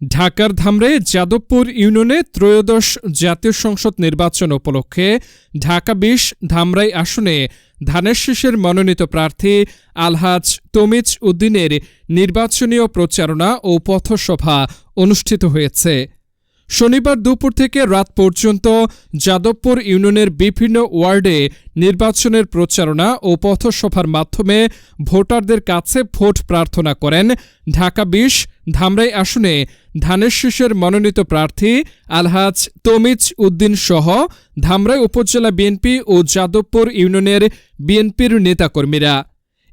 ঢাকার ধামরে যাদবপুর ইউনিয়নে ত্রয়োদশ জাতীয় সংসদ নির্বাচন উপলক্ষে ঢাকা বিশ, ধামরাই আসনে ধানের শীষের মনোনীত প্রার্থী আলহাজ তমিজ উদ্দিনের নির্বাচনীয় প্রচারণা ও পথসভা অনুষ্ঠিত হয়েছে। শনিবার দুপুর থেকে রাত পর্যন্ত যাদবপুর ইউনিয়নের বিভিন্ন ওয়ার্ডে নির্বাচনের প্রচারণা ও পথসভার মাধ্যমে ভোটারদের কাছে ভোট প্রার্থনা করেন ঢাকা বিশ, ধামরাই আসনে ধানের শীষের মনোনীত প্রার্থী আলহাজ তমিজ উদ্দিন সহ ধামরাই উপজেলা বিএনপি ও যাদবপুর ইউনিয়নের বিএনপির নেতাকর্মীরা।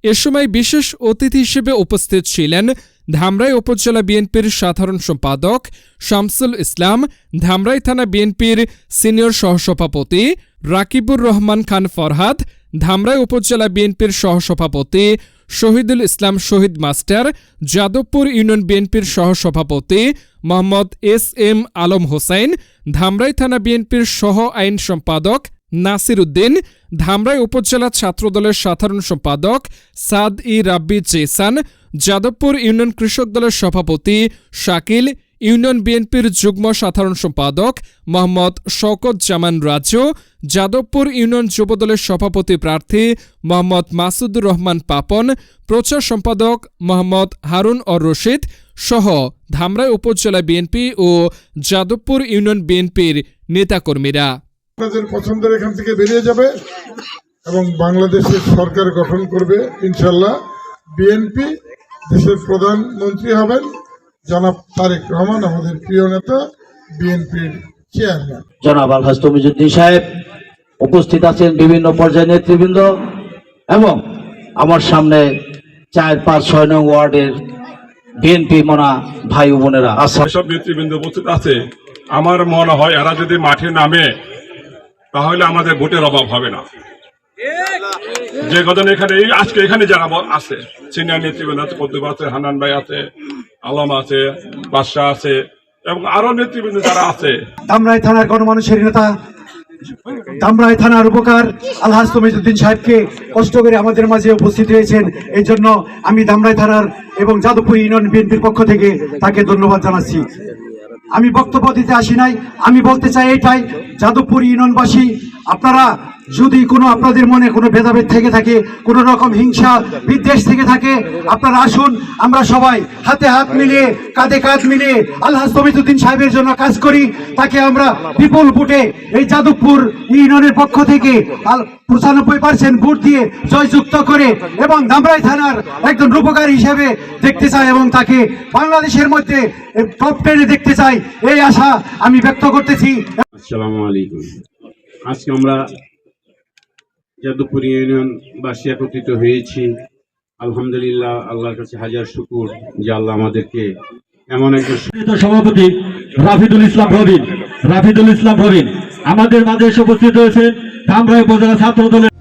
এ সময় বিশেষ অতিথি হিসেবে উপস্থিত ছিলেন ধামরাই উপজেলা বিএনপির সাধারণ সম্পাদক শামসুল ইসলাম, ধামরাই থানা বিএনপির সিনিয়র সহসভাপতি রাকিবুর রহমান খান ফরহাদ, ধামরাই উপজেলা বিএনপির সহসভাপতি শহীদুল ইসলাম শহীদ মাস্টার, যাদবপুর ইউনিয়ন বিএনপির সহসভাপতি মোহাম্মদ এস এম আলম হোসাইন ধামরাই থানা বিএনপির সহ আইন সম্পাদক নাসির উদ্দিন, ধামরাই উপজেলা ছাত্রদলের সাধারণ সম্পাদক সাদ ই রাব্বি জেসান যাদবপুর ইউনিয়ন কৃষক দলের সভাপতি শাকিল, ইউনিয়ন বিএনপির যুগ্ম সাধারণ সম্পাদক মোহাম্মদ শওকত জামান রাজু, যাদবপুর ইউনিয়ন যুবদলের সভাপতি প্রার্থী মোহাম্মদ মাসুদুর রহমান পাপন, প্রচার সম্পাদক মোহাম্মদ হারুন অর রশিদ সহ ধামরাই উপজেলা বিএনপি ও যাদবপুর ইউনিয়ন বিএনপির নেতাকর্মীরা। পছন্দের এখান থেকে বেরিয়ে যাবে এবং বাংলাদেশের সরকার গঠন করবে ইনশাল্লাহ বিএনপি দেশের প্রধানমন্ত্রী হবেন জনাব তারেক রহমান আমাদের প্রিয় নেতা বিএনপির চেয়ারম্যান। জনাব আলহাজ তমিজুদ্দিন সাহেব উপস্থিত আছেন বিভিন্ন পর্যায়ের নেতৃবৃন্দ এবং আমার সামনে চার পাঁচ ছয় নং ওয়ার্ডের বিএনপি মনা ভাই বোনেরা আসাম এসব নেতৃবৃন্দ উপস্থিত আছে। আমার মনে হয় এরা যদি মাঠে নামে তাহলে আমাদের ভোটের অভাব হবে না। যে কজন এখানে আজকে এখানে যারা আছে, সিনিয়র নেতৃবৃন্দ আছে কদ্দুব আছে, হানান ভাই আছে, আলম আছে, বাদশাহ আছে, এবং আরও নেতৃবৃন্দ যারা আছে। ধামরাই থানার গণমানুষের নেতা, দামরাই থানার উপকার, আলহাজ তমিজুদ্দিন সাহেবকে কষ্ট করে আমাদের মাঝে উপস্থিত হয়েছেন। এই জন্য আমি দামরাই থানার এবং যাদবপুর ইউনিয়ন বিএনপির পক্ষ থেকে তাকে ধন্যবাদ জানাচ্ছি। আমি বক্তব্য দিতে আসি নাই, আমি বলতে চাই এইটাই যাদবপুর ইউনিয়নবাসী, আপনারা যদি কোনো আপনাদের মনে কোনো ভেদাভেদ থেকে থাকে, কোনো রকম হিংসা, বিদ্বেষ থেকে থাকে, আপনারা আসুন, আমরা সবাই হাতে হাত মিলিয়ে, কাঁধে কাঁধ মিলিয়ে আল্লাহ তমিজুদ্দিন সাহেবের জন্য কাজ করি। তাকে আমরা বিপুল ভোটে এই যাদবপুর ইউনিয়নের পক্ষ থেকে পঁচানব্বই পার্সেন্ট ভোট দিয়ে জয়যুক্ত করে এবং দামরাই থানার একজন রূপকার হিসেবে দেখতে চাই এবং তাকে বাংলাদেশের মধ্যে টপ টেনে দেখতে চাই। এই আশা আমি ব্যক্ত করতেছি। আসসালামু আলাইকুম। আজকে আমরা যাদবপুর ইউনিয়নবাসী একত্রিত হয়েছি। আলহামদুলিল্লাহ, আল্লাহর কাছে হাজার শুকুর যে আল্লাহ আমাদেরকে এমন একজন সভাপতি রাফিদুল ইসলাম রবিন রাফিদুল ইসলাম রবিন আমাদের মাঝে এসে উপস্থিত হয়েছেন ধামরাই উপজেলা ছাত্র দলের